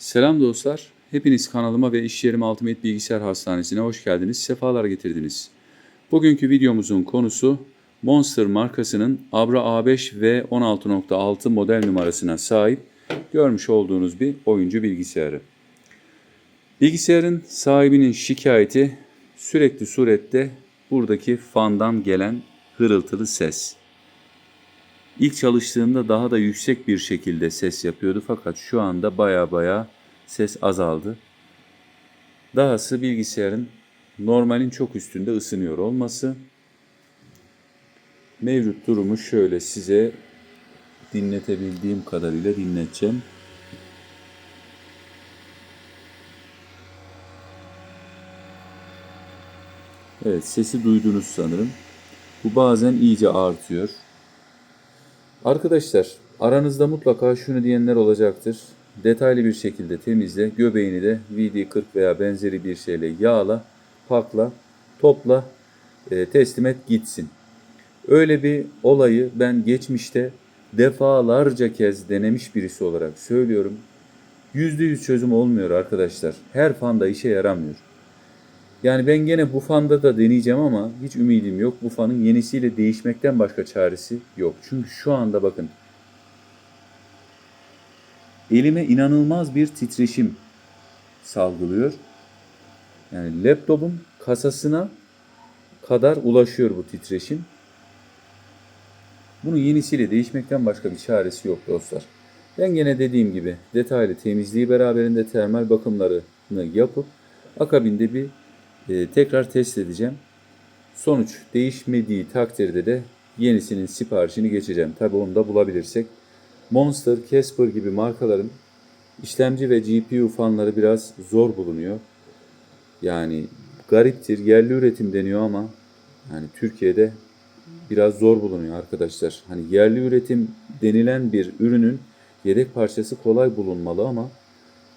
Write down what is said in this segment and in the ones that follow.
Selam dostlar. Hepiniz kanalıma ve iş yerim Ultimate Bilgisayar Hastanesi'ne hoş geldiniz. Sefalar getirdiniz. Bugünkü videomuzun konusu Monster markasının Abra A5 ve 16.6 model numarasına sahip görmüş olduğunuz bir oyuncu bilgisayarı. Bilgisayarın sahibinin şikayeti sürekli surette buradaki fandan gelen hırıltılı ses. İlk çalıştığında daha da yüksek bir şekilde ses yapıyordu fakat şu anda baya baya ses azaldı. Dahası bilgisayarın normalin çok üstünde ısınıyor olması. Mevcut durumu şöyle size dinletebildiğim kadarıyla dinleteceğim. Evet sesi duydunuz sanırım. Bu bazen iyice artıyor. Arkadaşlar aranızda mutlaka şunu diyenler olacaktır. Detaylı bir şekilde temizle, göbeğini de VD40 veya benzeri bir şeyle yağla, pakla, topla, e, teslim et gitsin. Öyle bir olayı ben geçmişte defalarca kez denemiş birisi olarak söylüyorum. %100 çözüm olmuyor arkadaşlar. Her fanda işe yaramıyor. Yani ben gene bu fanda da deneyeceğim ama hiç ümidim yok. Bu fanın yenisiyle değişmekten başka çaresi yok. Çünkü şu anda bakın elime inanılmaz bir titreşim salgılıyor. Yani laptopun kasasına kadar ulaşıyor bu titreşim. Bunun yenisiyle değişmekten başka bir çaresi yok dostlar. Ben gene dediğim gibi detaylı temizliği beraberinde termal bakımlarını yapıp akabinde bir e, tekrar test edeceğim. Sonuç değişmediği takdirde de yenisinin siparişini geçeceğim. Tabi onu da bulabilirsek. Monster, Casper gibi markaların işlemci ve GPU fanları biraz zor bulunuyor. Yani gariptir, yerli üretim deniyor ama yani Türkiye'de biraz zor bulunuyor arkadaşlar. Hani yerli üretim denilen bir ürünün yedek parçası kolay bulunmalı ama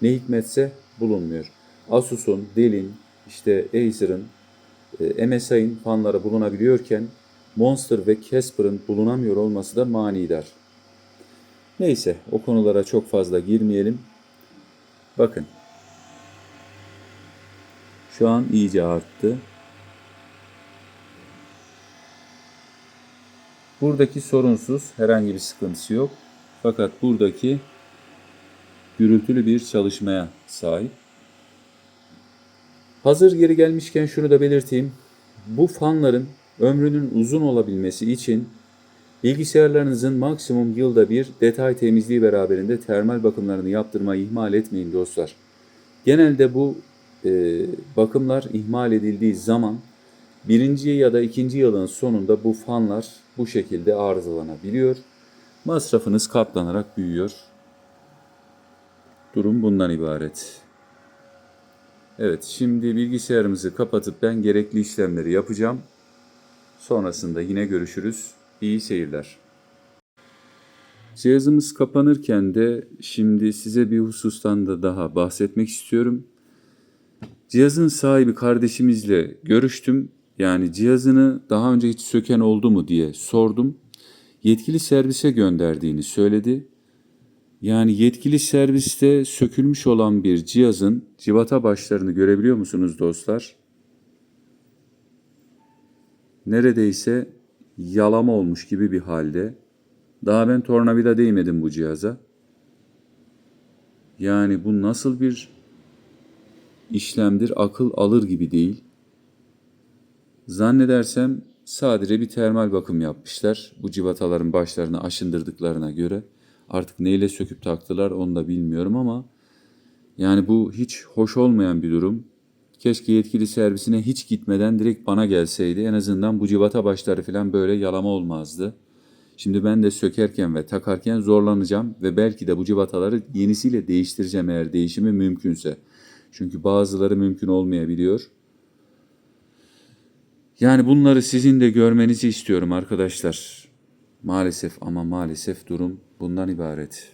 ne hikmetse bulunmuyor. Asus'un, Dell'in, işte Acer'ın, e, MSI'ın fanları bulunabiliyorken Monster ve Casper'ın bulunamıyor olması da manidar. Neyse o konulara çok fazla girmeyelim. Bakın. Şu an iyice arttı. Buradaki sorunsuz herhangi bir sıkıntısı yok. Fakat buradaki gürültülü bir çalışmaya sahip. Hazır geri gelmişken şunu da belirteyim. Bu fanların ömrünün uzun olabilmesi için bilgisayarlarınızın maksimum yılda bir detay temizliği beraberinde termal bakımlarını yaptırmayı ihmal etmeyin dostlar. Genelde bu e, bakımlar ihmal edildiği zaman birinci ya da ikinci yılın sonunda bu fanlar bu şekilde arızalanabiliyor. Masrafınız katlanarak büyüyor. Durum bundan ibaret. Evet, şimdi bilgisayarımızı kapatıp ben gerekli işlemleri yapacağım. Sonrasında yine görüşürüz. İyi seyirler. Cihazımız kapanırken de şimdi size bir husustan da daha bahsetmek istiyorum. Cihazın sahibi kardeşimizle görüştüm. Yani cihazını daha önce hiç söken oldu mu diye sordum. Yetkili servise gönderdiğini söyledi. Yani yetkili serviste sökülmüş olan bir cihazın civata başlarını görebiliyor musunuz dostlar? Neredeyse yalama olmuş gibi bir halde. Daha ben tornavida değmedim bu cihaza. Yani bu nasıl bir işlemdir akıl alır gibi değil. Zannedersem sadece bir termal bakım yapmışlar. Bu civataların başlarını aşındırdıklarına göre. Artık neyle söküp taktılar onu da bilmiyorum ama yani bu hiç hoş olmayan bir durum. Keşke yetkili servisine hiç gitmeden direkt bana gelseydi. En azından bu civata başları falan böyle yalama olmazdı. Şimdi ben de sökerken ve takarken zorlanacağım ve belki de bu civataları yenisiyle değiştireceğim eğer değişimi mümkünse. Çünkü bazıları mümkün olmayabiliyor. Yani bunları sizin de görmenizi istiyorum arkadaşlar. Maalesef ama maalesef durum bundan ibaret.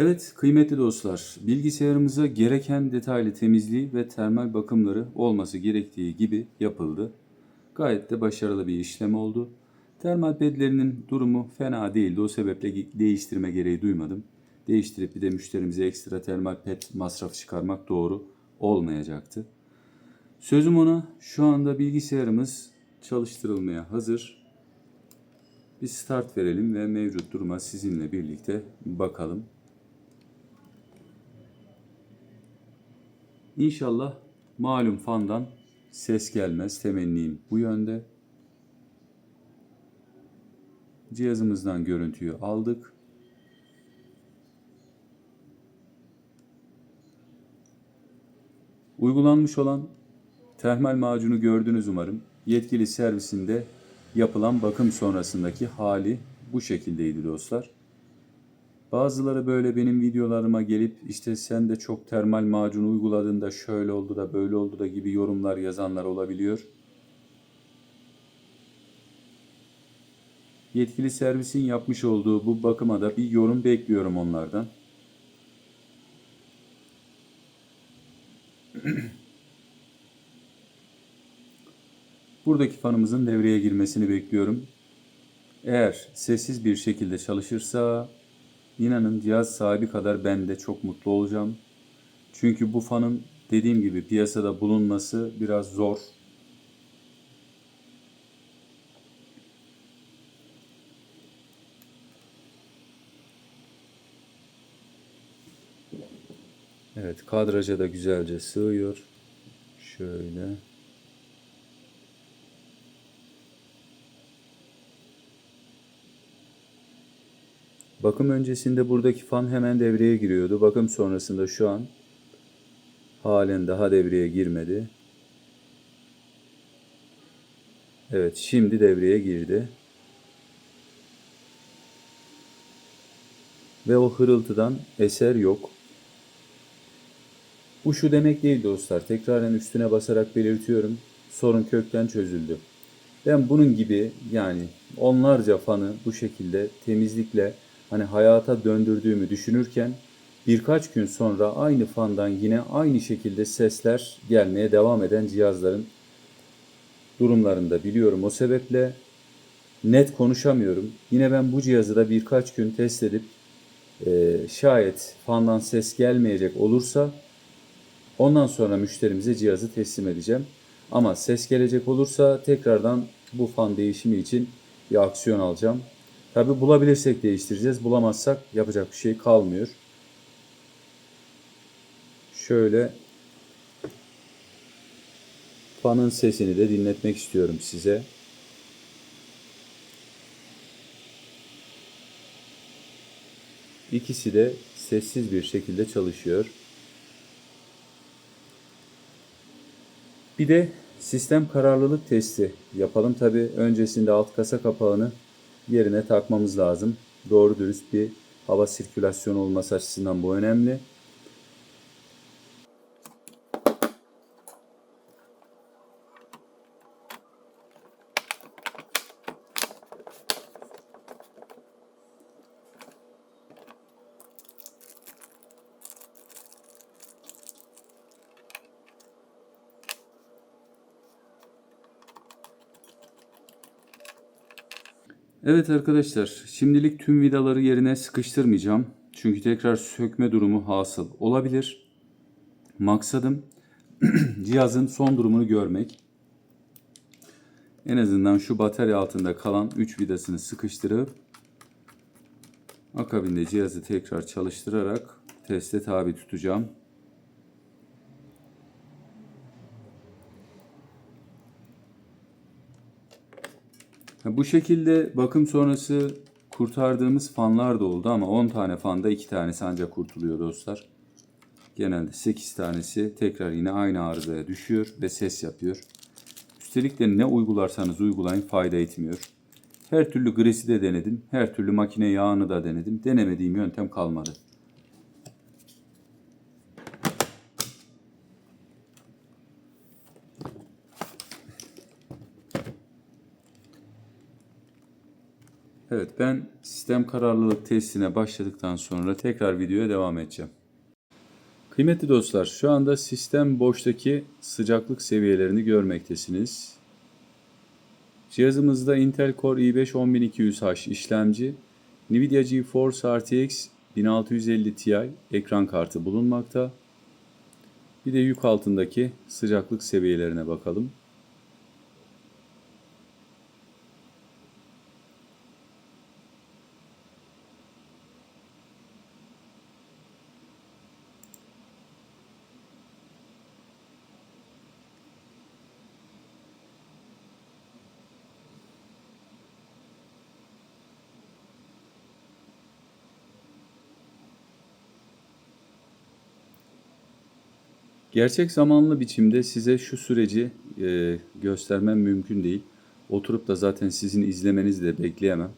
Evet kıymetli dostlar, bilgisayarımıza gereken detaylı temizliği ve termal bakımları olması gerektiği gibi yapıldı. Gayet de başarılı bir işlem oldu. Termal pedlerinin durumu fena değildi. O sebeple değiştirme gereği duymadım. Değiştirip bir de müşterimize ekstra termal ped masrafı çıkarmak doğru olmayacaktı. Sözüm ona şu anda bilgisayarımız çalıştırılmaya hazır. Bir start verelim ve mevcut duruma sizinle birlikte bakalım. İnşallah malum fandan ses gelmez. Temennim bu yönde. Cihazımızdan görüntüyü aldık. Uygulanmış olan termal macunu gördünüz umarım. Yetkili servisinde yapılan bakım sonrasındaki hali bu şekildeydi dostlar. Bazıları böyle benim videolarıma gelip işte sen de çok termal macun uyguladığında şöyle oldu da böyle oldu da gibi yorumlar yazanlar olabiliyor. Yetkili servisin yapmış olduğu bu bakıma da bir yorum bekliyorum onlardan. Buradaki fanımızın devreye girmesini bekliyorum. Eğer sessiz bir şekilde çalışırsa inanın cihaz sahibi kadar ben de çok mutlu olacağım. Çünkü bu fanın dediğim gibi piyasada bulunması biraz zor. Evet kadraja da güzelce sığıyor. Şöyle. Bakım öncesinde buradaki fan hemen devreye giriyordu. Bakım sonrasında şu an halen daha devreye girmedi. Evet şimdi devreye girdi. Ve o hırıltıdan eser yok. Bu şu demek değil dostlar. Tekraren üstüne basarak belirtiyorum. Sorun kökten çözüldü. Ben bunun gibi yani onlarca fanı bu şekilde temizlikle hani hayata döndürdüğümü düşünürken birkaç gün sonra aynı fandan yine aynı şekilde sesler gelmeye devam eden cihazların durumlarında biliyorum. O sebeple net konuşamıyorum. Yine ben bu cihazı da birkaç gün test edip e, şayet fandan ses gelmeyecek olursa ondan sonra müşterimize cihazı teslim edeceğim. Ama ses gelecek olursa tekrardan bu fan değişimi için bir aksiyon alacağım. Tabi bulabilirsek değiştireceğiz. Bulamazsak yapacak bir şey kalmıyor. Şöyle fanın sesini de dinletmek istiyorum size. İkisi de sessiz bir şekilde çalışıyor. Bir de sistem kararlılık testi yapalım. Tabi öncesinde alt kasa kapağını yerine takmamız lazım. Doğru dürüst bir hava sirkülasyonu olması açısından bu önemli. Evet arkadaşlar, şimdilik tüm vidaları yerine sıkıştırmayacağım. Çünkü tekrar sökme durumu hasıl olabilir. Maksadım cihazın son durumunu görmek. En azından şu batarya altında kalan 3 vidasını sıkıştırıp akabinde cihazı tekrar çalıştırarak teste tabi tutacağım. Bu şekilde bakım sonrası kurtardığımız fanlar da oldu ama 10 tane fanda 2 tanesi ancak kurtuluyor dostlar. Genelde 8 tanesi tekrar yine aynı arızaya düşüyor ve ses yapıyor. Üstelik de ne uygularsanız uygulayın fayda etmiyor. Her türlü gresi de denedim. Her türlü makine yağını da denedim. Denemediğim yöntem kalmadı. Evet ben sistem kararlılık testine başladıktan sonra tekrar videoya devam edeceğim. Kıymetli dostlar şu anda sistem boştaki sıcaklık seviyelerini görmektesiniz. Cihazımızda Intel Core i5-10200H işlemci, Nvidia GeForce RTX 1650 Ti ekran kartı bulunmakta. Bir de yük altındaki sıcaklık seviyelerine bakalım. Gerçek zamanlı biçimde size şu süreci e, göstermem mümkün değil. Oturup da zaten sizin izlemenizi de bekleyemem.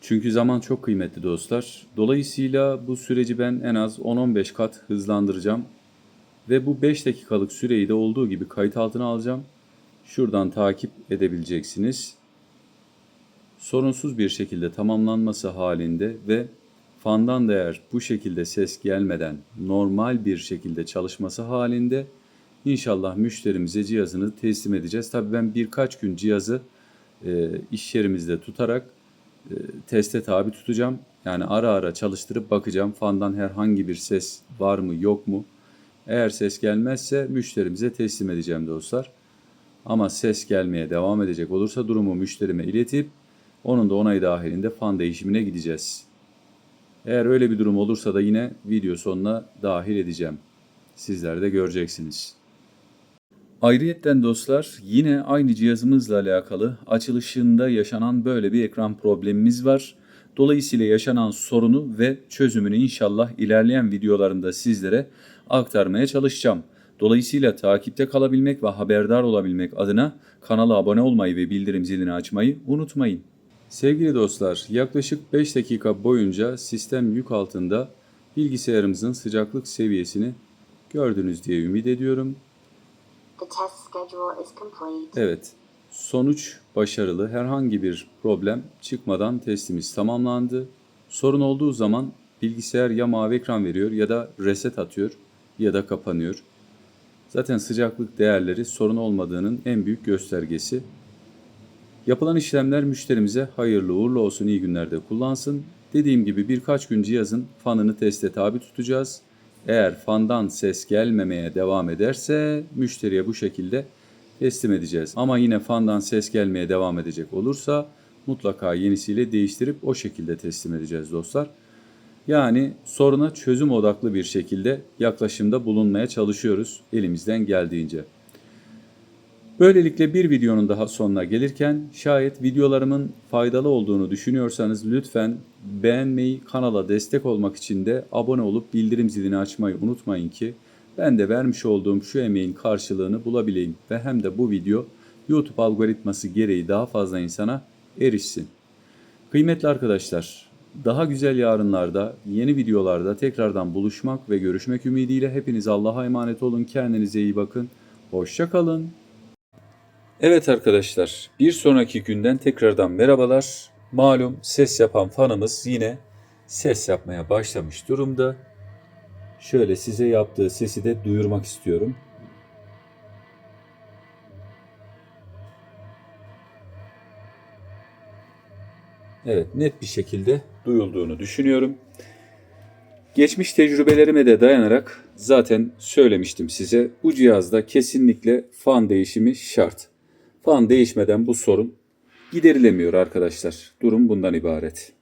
Çünkü zaman çok kıymetli dostlar. Dolayısıyla bu süreci ben en az 10-15 kat hızlandıracağım. Ve bu 5 dakikalık süreyi de olduğu gibi kayıt altına alacağım. Şuradan takip edebileceksiniz. Sorunsuz bir şekilde tamamlanması halinde ve fandan da eğer bu şekilde ses gelmeden normal bir şekilde çalışması halinde inşallah müşterimize cihazını teslim edeceğiz. Tabii ben birkaç gün cihazı e, iş yerimizde tutarak e, teste tabi tutacağım. Yani ara ara çalıştırıp bakacağım fandan herhangi bir ses var mı yok mu. Eğer ses gelmezse müşterimize teslim edeceğim dostlar. Ama ses gelmeye devam edecek olursa durumu müşterime iletip onun da onayı dahilinde fan değişimine gideceğiz. Eğer öyle bir durum olursa da yine video sonuna dahil edeceğim. Sizler de göreceksiniz. Ayrıyetten dostlar yine aynı cihazımızla alakalı açılışında yaşanan böyle bir ekran problemimiz var. Dolayısıyla yaşanan sorunu ve çözümünü inşallah ilerleyen videolarında sizlere aktarmaya çalışacağım. Dolayısıyla takipte kalabilmek ve haberdar olabilmek adına kanala abone olmayı ve bildirim zilini açmayı unutmayın. Sevgili dostlar, yaklaşık 5 dakika boyunca sistem yük altında bilgisayarımızın sıcaklık seviyesini gördünüz diye ümit ediyorum. The test schedule is complete. Evet, sonuç başarılı. Herhangi bir problem çıkmadan testimiz tamamlandı. Sorun olduğu zaman bilgisayar ya mavi ekran veriyor ya da reset atıyor ya da kapanıyor. Zaten sıcaklık değerleri sorun olmadığının en büyük göstergesi. Yapılan işlemler müşterimize hayırlı uğurlu olsun iyi günlerde kullansın. Dediğim gibi birkaç gün cihazın fanını teste tabi tutacağız. Eğer fandan ses gelmemeye devam ederse müşteriye bu şekilde teslim edeceğiz. Ama yine fandan ses gelmeye devam edecek olursa mutlaka yenisiyle değiştirip o şekilde teslim edeceğiz dostlar. Yani soruna çözüm odaklı bir şekilde yaklaşımda bulunmaya çalışıyoruz elimizden geldiğince. Böylelikle bir videonun daha sonuna gelirken şayet videolarımın faydalı olduğunu düşünüyorsanız lütfen beğenmeyi, kanala destek olmak için de abone olup bildirim zilini açmayı unutmayın ki ben de vermiş olduğum şu emeğin karşılığını bulabileyim ve hem de bu video YouTube algoritması gereği daha fazla insana erişsin. Kıymetli arkadaşlar, daha güzel yarınlarda, yeni videolarda tekrardan buluşmak ve görüşmek ümidiyle hepiniz Allah'a emanet olun. Kendinize iyi bakın. Hoşça kalın. Evet arkadaşlar, bir sonraki günden tekrardan merhabalar. Malum ses yapan fanımız yine ses yapmaya başlamış durumda. Şöyle size yaptığı sesi de duyurmak istiyorum. Evet, net bir şekilde duyulduğunu düşünüyorum. Geçmiş tecrübelerime de dayanarak zaten söylemiştim size. Bu cihazda kesinlikle fan değişimi şart. Fan değişmeden bu sorun giderilemiyor arkadaşlar. Durum bundan ibaret.